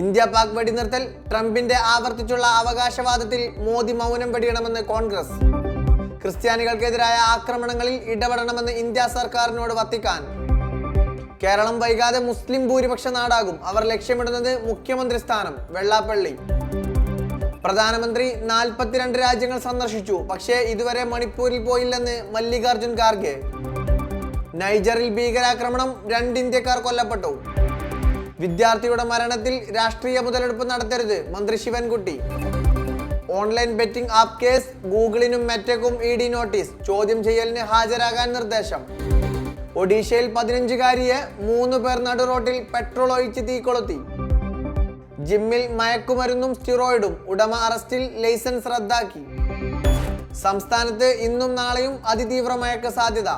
India Pak വെടിനിർത്തൽ ട്രംപിന്റെ ആവർത്തിച്ചുള്ള അവകാശവാദത്തിൽ മോദി മൗനം വെടിയണമെന്ന് കോൺഗ്രസ്. ക്രിസ്ത്യാനികൾക്കെതിരായ ആക്രമണങ്ങളിൽ ഇടപെടണമെന്ന് ഇന്ത്യ സർക്കാരിനോട് വത്തിക്കാൻ. കേരളം വൈകാതെ മുസ്ലിം ഭൂരിപക്ഷ നാടാകും. അവർ ലക്ഷ്യമിടുന്നത് മുഖ്യമന്ത്രി സ്ഥാനം വെള്ളാപ്പള്ളി. പ്രധാനമന്ത്രി നാൽപ്പത്തിരണ്ട് രാജ്യങ്ങൾ സന്ദർശിച്ചു. പക്ഷേ ഇതുവരെ മണിപ്പൂരിൽ പോയില്ലെന്ന് മല്ലികാർജുൻ ഖാർഗെ. നൈജറിൽ ഭീകരാക്രമണം രണ്ട് ഇന്ത്യക്കാർ കൊല്ലപ്പെട്ടു. വിദ്യാർത്ഥിയുടെ മരണത്തിൽ രാഷ്ട്രീയ മുതലെടുപ്പ് നടത്തരുത് മന്ത്രി Sivankutty. Online betting app case ഗൂഗിളിനും മെറ്റക്കും ഇ ഡി നോട്ടീസ് ചോദ്യം ചെയ്യലിന് ഹാജരാകാൻ നിർദ്ദേശം. ഒഡീഷയിൽ പതിനഞ്ചുകാരിയെ മൂന്ന് പേർ നടുറോട്ടിൽ പെട്രോൾ ഒഴിച്ച് തീ കൊളുത്തി. ജിമ്മിൽ മയക്കുമരുന്നും സ്റ്റിറോയിഡും ഉടമ അറസ്റ്റിൽ ലൈസൻസ് റദ്ദാക്കി. സംസ്ഥാനത്ത് ഇന്നും നാളെയും അതിതീവ്ര മയക്ക സാധ്യത.